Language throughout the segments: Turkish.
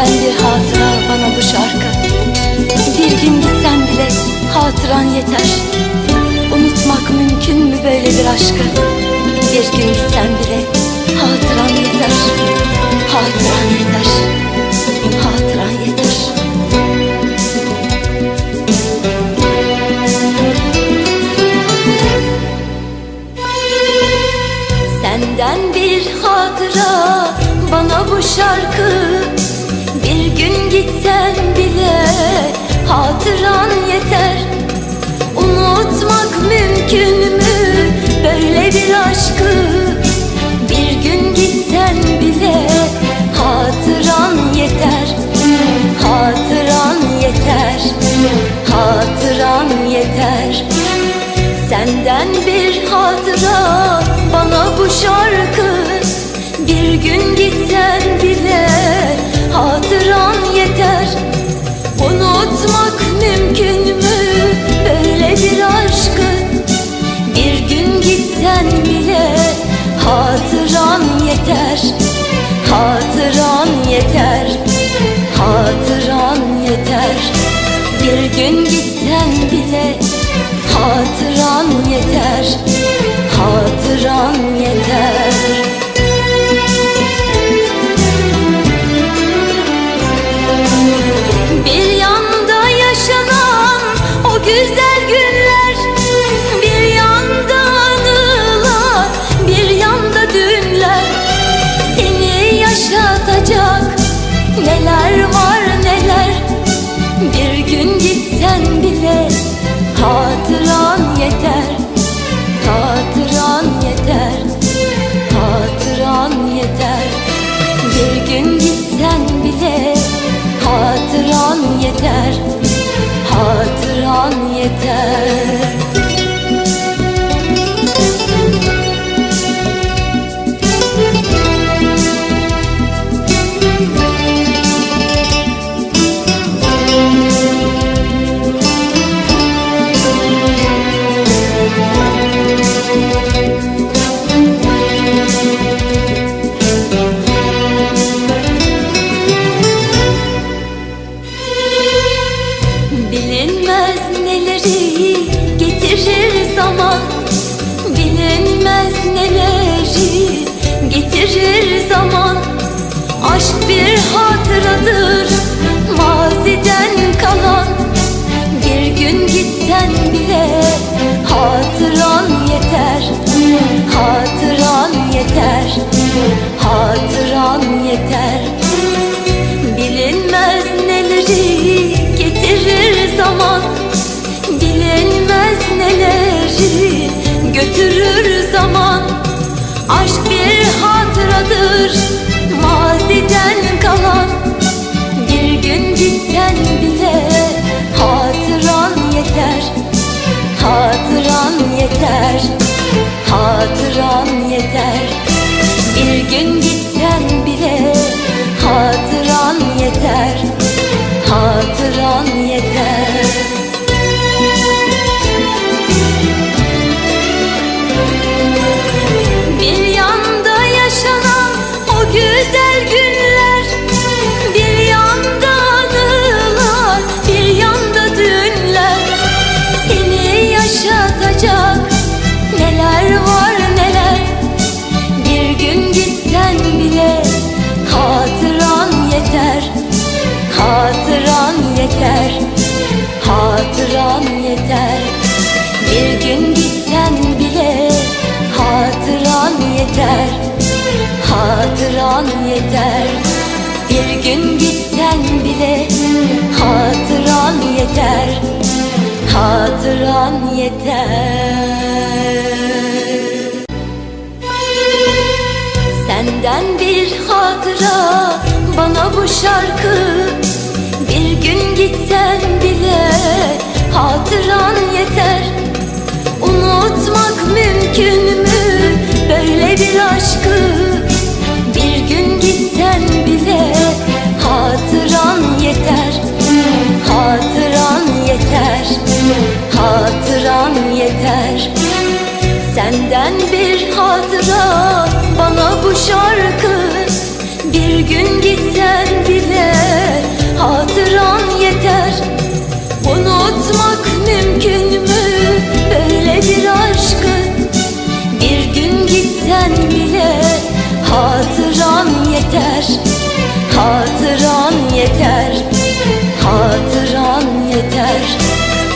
hatıra bana bu şarkı. Bir gün gitsen bile hatıran yeter. Unutmak mümkün mü böyle bir aşkı? Bir gün gitsen bile hatıran yeter. Hatıran yeter. Hatıran yeter. Senden bir hatıra bana bu şarkı Bir gün gitsen bile hatıran yeter. Unutmak mümkün mü? Böyle bir aşkı Bir gün gitsen bile hatıran yeter. Hatıran yeter Hatıran yeter. Senden bir hatıra bana bu şarkı Bir gün gitsen gitsen bile hatıran yeter Hatıran yeter Hatıran yeter. Bir gün Hatıran neleri getirir zaman Bilinmez neleri getirir zaman Aşk bir hatıradır Bilinmez neleri götürür zaman Aşk bir hatıradır. Maziden Hatıran yeter. Bir gün gitsen bile Hatıran yeter. Hatıran yeter. Senden bir hatıra bana bu şarkı. Bir gün gitsen bile hatıran yeter. Unutmak mümkün mü böyle bir aşkı bilsen bile hatıran yeter Hatıran yeter Hatıran yeter. Senden bir hatıra bana bu şarkı Bir gün gitsen bile hatıran yeter. Unutmak mümkün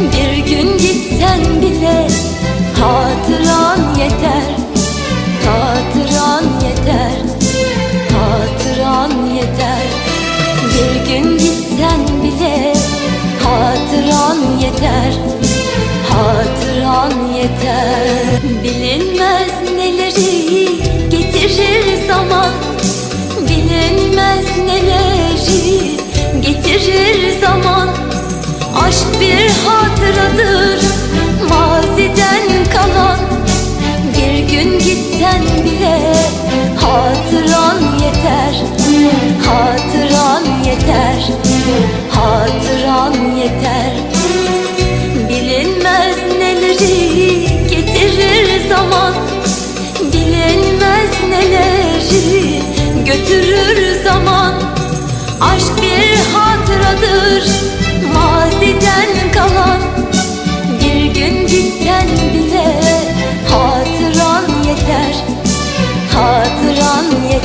Bir gün gitsen bile Hatıran yeter Hatıran yeter Hatıran yeter. Bir gün gitsen bile Hatıran yeter Hatıran yeter. Bilinmez neleri getirir zaman Bilinmez neleri bile hatıran yeter Hatıran yeter Hatıran yeter. Bilinmez neleri getirir zaman Bilinmez neleri götürür zaman. Aşk bir Hatıran yeter